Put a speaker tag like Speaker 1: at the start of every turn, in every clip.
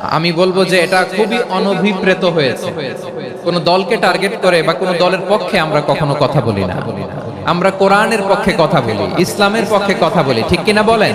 Speaker 1: আমি বলব যে এটা খুবই অনভিপ্রেত হয়েছে। কোনো দলকে টার্গেট করে বা কোনো দলের পক্ষে আমরা কখনো কথা বলি না। আমরা কোরআনের পক্ষে কথা বলি, ইসলামের পক্ষে কথা বলি, ঠিক কিনা বলেন?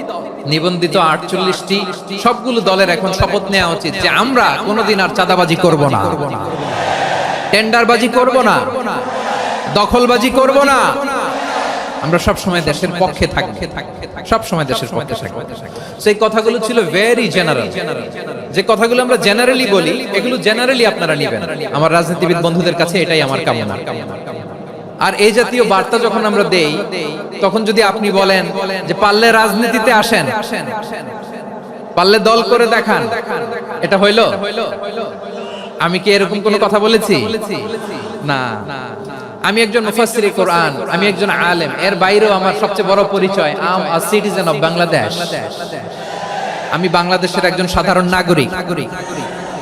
Speaker 1: নিবন্ধিত আটচল্লিশটি, সবগুলো দলের এখন শপথ নেওয়া উচিত যে আমরা কোনোদিন আর চাঁদাবাজি করব না। টেন্ডারবাজি করব না। দখলবাজি করব না। আমরা সব সময় দেশের পক্ষে থাকব। সব সময় দেশের পক্ষে থাকব। সেই কথাগুলো ছিল ভেরি জেনারেল যে কথাগুলো আমরা জেনারেলি বলি, এগুলো জেনারেলি আপনারা নেবেন। আমার রাজনীতিবিদ বন্ধুদের কাছে এটাই আমার কামনা। আর এই জাতীয় বার্তা যখন আমরা দেই, তখন যদি আপনি বলেন যে পারলে রাজনীতিতে আসেন, পারলে দল করে দেখান, এটা হইল? আমি কি এরকম কোনো কথা বলেছি? না। আমি একজন মুফাসসির কোরআন, আমি একজন আলেম, এর বাইরেও আমার সবচেয়ে বড় পরিচয় am a citizen of Bangladesh আমি বাংলাদেশের একজন সাধারণ নাগরিক।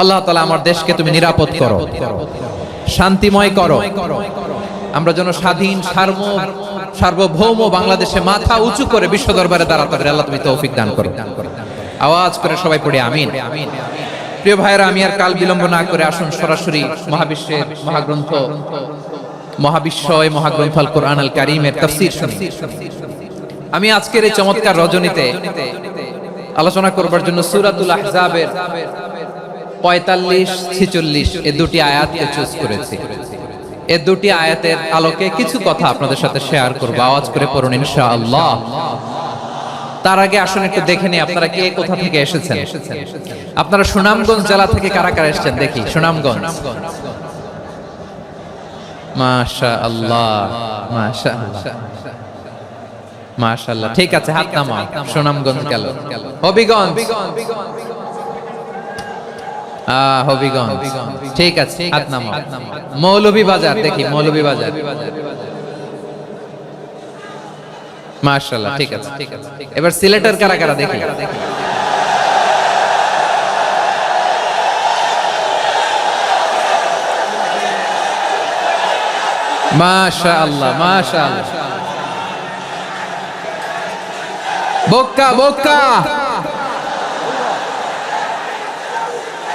Speaker 1: আল্লাহ তালা আমার দেশকে তুমি নিরাপদ করো। শান্তিময় করো। আমরা যেন স্বাধীন সার্ব সার্বভৌম বাংলাদেশে মাথা উঁচু করে বিশ্ব দরবারে দাঁড়াতে পারে। আল্লাহ তুমি তৌফিক দান করো। আওয়াজ করে সবাই পড়ে আমিন। প্রিয় ভাইরা আমি আর কাল বিলম্ব না করে আসুন সরাসরি মহাবিশ্বের মহাগ্রন্থ, মহাবিশ্বয় মহাগ্রন্থ আল কোরআন আল কারিমের তাফসীর আমি আজকের এই চমৎকার রজনীতে আলোচনা করবার জন্য সূরাতুল আহজাবের পঁয়তাল্লিশ, ছিচল্লিশ এ দুটি আয়াতকে চুজ করেছি। এ দুটি আয়াতের আলোকে কিছু কথা আপনাদের সাথে শেয়ার করব, আওয়াজ করে পড়ুন ইনশাআল্লাহ। তার আগে আসুন একটু দেখে নিই, আপনারা কে কোথা থেকে এসেছেন? আপনারা সুনামগঞ্জ জেলা থেকে কারা কারা এসেছেন? দেখি, সুনামগঞ্জ। মাশা আল্লাহ মাশা মাশাআল্লাহ, ঠিক আছে, হাত নামাও, সুনামগঞ্জ গেল। হবিগঞ্জ। হবিগঞ্জ। ঠিক আছে হাত নামাও। মৌলভী বাজার দেখি মৌলভী বাজার। মাশাআল্লাহ ঠিক আছে। ঠিক আছে এবার সিলেটের কারা কারা দেখি। মাশা আল্লাহ মাশা আল্লাহ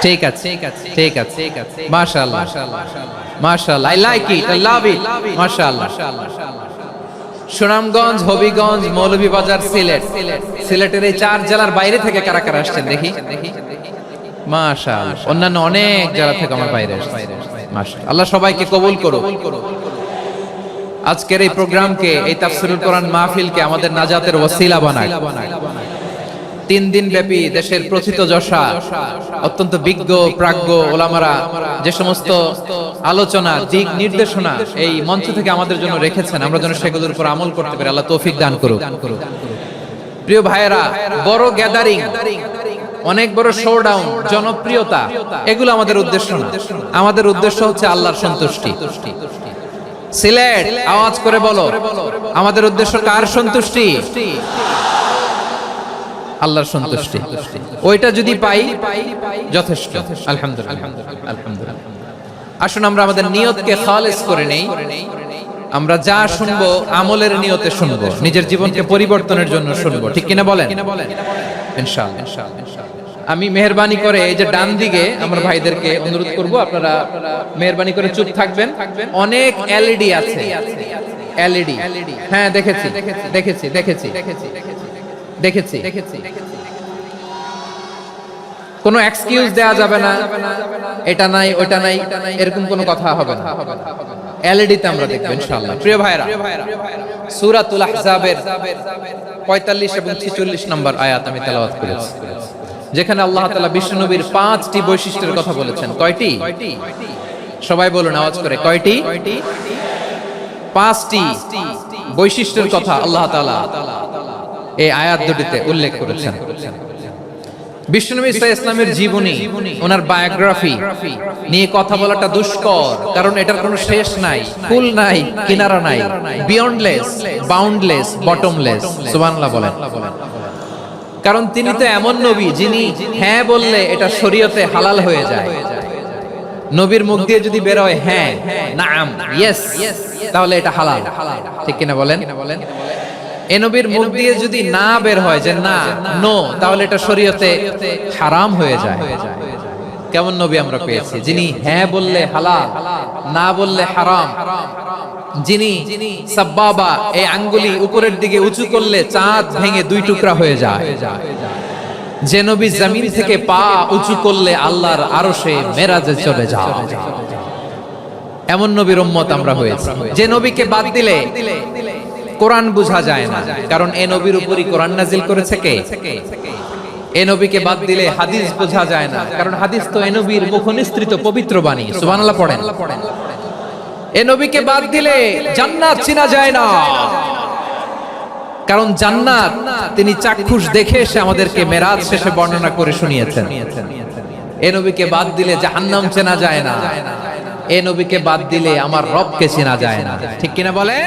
Speaker 1: ঠিক আছে ঠিক আছে, ঠিক I like it I love it মাশাআল্লাহ সুনামগঞ্জ, হবিগঞ্জ, মৌলভীবাজার, সিলেট। সিলেটের এই চার জেলার বাইরে থেকে কারা কারা আসছেন দেখি? অন্যান্য অনেক জেলা থেকে আমার বাইরে আসছে। মাশাআল্লাহ। আল্লাহ সবাইকে কবুল করো আজকের এই প্রোগ্রামকে, এই তাফসিরুল কোরআন মাহফিলকে আমাদের নাজাতের ওসিলা বানায় তিন দিন ব্যাপী দেশের প্রথিত যশা, অত্যন্ত বিজ্ঞ, প্রাজ্ঞ ওলামারা, যে সমস্ত আলোচনা, দিক নির্দেশনা এই মঞ্চ থেকে আমাদের জন্য রেখেছেন। আমরা যেন সেগুলোর উপর আমল করতে পারি। আল্লাহ তৌফিক দান করুক। প্রিয় ভাইয়েরা, বড় গ্যাদারিং অনেক বড় শোডাউন জনপ্রিয়তা, এগুলো আমাদের উদ্দেশ্য না। আমাদের উদ্দেশ্য হচ্ছে আল্লাহর সন্তুষ্টি। সিলেট, আওয়াজ করে বলো। আমাদের উদ্দেশ্য কার সন্তুষ্টি? আল্লাহর সন্তুষ্টি। ওইটা যদি পাই, যথেষ্ট। আলহামদুলিল্লাহ। আসুন আমরা আমাদের নিয়তকে খালেস করে নেই। আমরা যা শুনব, আমলের নিয়তে শুনব, নিজের জীবনকে পরিবর্তনের জন্য শুনব। ঠিক কিনা বলেন? আমি মেহরবানি করে এই যে ডান দিকে আমরা ভাইদেরকে অনুরোধ করব, আপনারা মেহরবানি করে চুপ থাকবেন। অনেক এলইডি আছে। এলইডি। হ্যাঁ দেখেছি। দেখেছি দেখেছি। দেখেছি। দেখেছি। কোনো এক্সকিউজ দেয়া যাবে না। এটা নাই ওটা নাই এরকম কোনো কথা হবে না। এলইডি তে আমরা দেখব ইনশাআল্লাহ। প্রিয় ভাইরা সূরাতুল আহজাবের 45 এবং 46 নম্বর আয়াত আমি তেলাওয়াত করেছি। যেখানে আল্লাহ তাআলা বিশ্বনবীর পাঁচটি বৈশিষ্ট্যের কথা বলেছেন। কয়টি? সবাই বলুন আওয়াজ করে। কয়টি? পাঁচটি বৈশিষ্ট্যের কথা আল্লাহ তাআলা এই আয়াত দুটিতে উল্লেখ করেছেন। ইসলামের জীবনী, ওনার বায়োগ্রাফি নিয়ে কথা বলাটা দুষ্কর, কারণ এটার কোনো শেষ নাই, ফুল নাই, কিনারা নাই বিয়ন্ডলেস বাউন্ডলেস বটমলেস বলেন। কারণ তিনি তো এমন নবী যিনি হ্যাঁ বললে এটা শরীয়তে হালাল হয়ে যায়। নবীর মুখ দিয়ে যদি বেরোয় হ্যাঁ নাম ইয়েস তাহলে এটা হালাল। ঠিক কিনা বলেন? এ নবীর মুখ দিয়ে যদি না বের হয় যে না নো তাহলে এটা শরীয়তে হারাম হয়ে যায়। কেমন নবী আমরা পেয়েছি? যিনি হ্যাঁ বললে হালাল, না বললে হারাম, যিনি সাব্বাবা, এই আঙ্গুলি উপরের দিকে উঁচু করলে চাঁদ ভেঙে দুই টুকরা হয়ে যায়। যে নবী জমিন থেকে পা উঁচু করলে আল্লাহর আরও সে মেরাজে চলে যায় এমন নবীর উম্মত আমরা হয়েছি। যে নবীকে বাদ দিলে কোরআন বোঝা যায় না। কারণ এ নবীর উপরই কোরআন নাজিল করেছে কে? এ নবীকে বাদ দিলে হাদিস বোঝা যায় না। কারণ হাদিস তো এ নবীর মুখ নিস্তৃত পবিত্র বাণী। পড়েন। এ নবীকে বাদ দিলে জান্নাত চিনা যায় না। কারণ জান্নাত, তিনি চাক্ষুষ দেখে এসে আমাদেরকে মেরাজ শেষে বর্ণনা করে শুনিয়েছেন। এ নবীকে বাদ দিলে জাহান্নাম চেনা যায় না। এ নবীকে বাদ দিলে আমার রবকে চেনা যায় না। ঠিক কিনা বলে